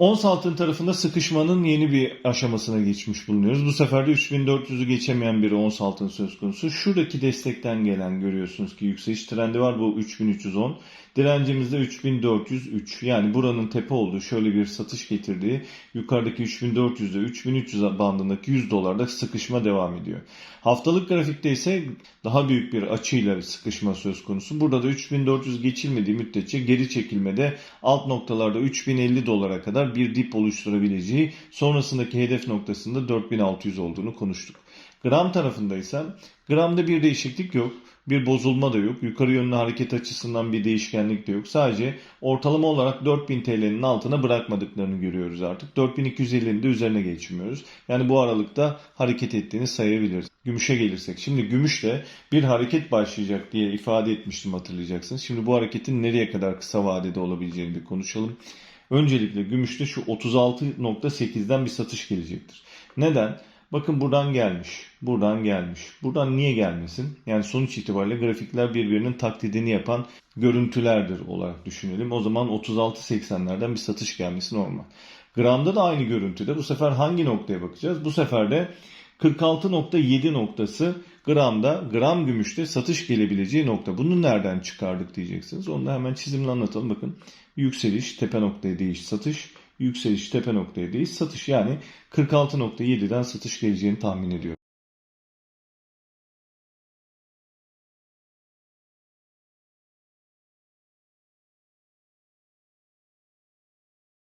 Ons altın tarafında sıkışmanın yeni bir aşamasına geçmiş bulunuyoruz. Bu sefer de 3400'ü geçemeyen bir ons altın söz konusu. Şuradaki destekten gelen görüyorsunuz ki yükseliş trendi var bu 3310. Direncimiz de 3403. Yani buranın tepe olduğu şöyle bir satış getirdiği yukarıdaki 3400'de 3300 bandındaki 100 dolarda sıkışma devam ediyor. Haftalık grafikte ise daha büyük bir açıyla bir sıkışma söz konusu. Burada da 3400 geçilmediği müddetçe geri çekilmede alt noktalarda 3050 dolara kadar bir dip oluşturabileceği sonrasındaki hedef noktasında 4600 olduğunu konuştuk. Gram tarafında ise gramda bir değişiklik yok. Bir bozulma da yok. Yukarı yönlü hareket açısından bir değişkenlik de yok. Sadece ortalama olarak 4000 TL'nin altına bırakmadıklarını görüyoruz artık. 4250'nin de üzerine geçmiyoruz. Yani bu aralıkta hareket ettiğini sayabiliriz. Gümüşe gelirsek. Şimdi gümüşte bir hareket başlayacak diye ifade etmiştim hatırlayacaksınız. Şimdi bu hareketin nereye kadar kısa vadede olabileceğini bir konuşalım. Öncelikle gümüşte şu 36.8'den bir satış gelecektir. Neden? Bakın buradan gelmiş, buradan gelmiş. Buradan niye gelmesin? Yani sonuç itibariyle grafikler birbirinin taklidini yapan görüntülerdir olarak düşünelim. O zaman 36.80'lerden bir satış gelmesi normal. Gramda da aynı görüntüde. Bu sefer hangi noktaya bakacağız? Bu sefer de 46.7 noktası gramda, gram gümüşte satış gelebileceği nokta. Bunu nereden çıkardık diyeceksiniz. Onu da hemen çizimle anlatalım. Bakın yükseliş, tepe noktaya değiş, satış. Yükseliş, tepe noktaya değiş, satış. Yani 46.7'den satış geleceğini tahmin ediyorum.